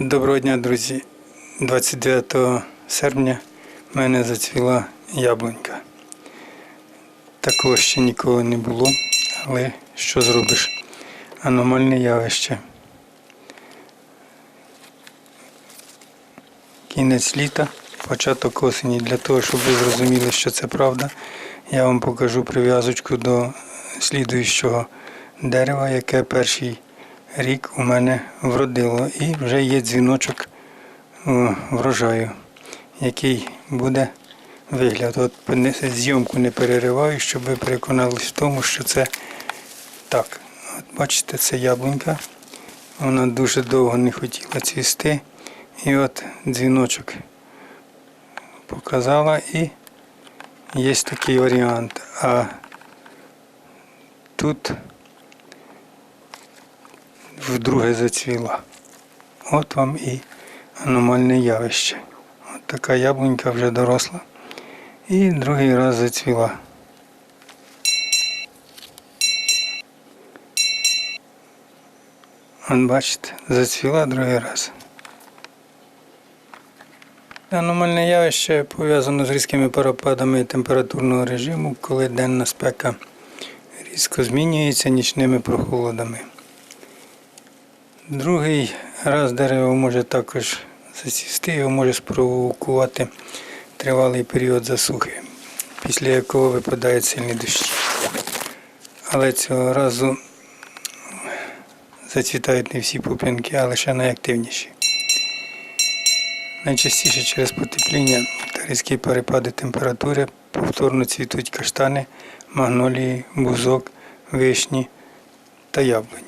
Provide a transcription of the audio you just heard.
Доброго дня, друзі. 29 серпня в мене зацвіла яблунька. Такого ще ніколи не було, але що зробиш? Аномальне явище. Кінець літа, початок осені. Для того, щоб ви зрозуміли, що це правда, я вам покажу прив'язочку до слідуючого дерева, яке перший рік у мене вродило. І вже є дзвіночок врожаю, який буде вигляд. От зйомку не перериваю, щоб ви переконались в тому, що це так. От бачите, це яблунька. Вона дуже довго не хотіла цвісти. І от дзвіночок показала і є такий варіант. А тут вдруге зацвіла. От вам і аномальне явище. От така яблунька вже доросла. І другий раз зацвіла. От бачите, зацвіла другий раз. Аномальне явище пов'язано з різкими перепадами температурного режиму, коли денна спека різко змінюється нічними прохолодами. Другий раз дерево може також засісти, його може спровокувати тривалий період засухи, після якого випадають сильні дощі. Але цього разу зацвітають не всі пуп'янки, а лише найактивніші. Найчастіше через потепління та різкі перепади температури повторно цвітуть каштани, магнолії, бузок, вишні та яблуні.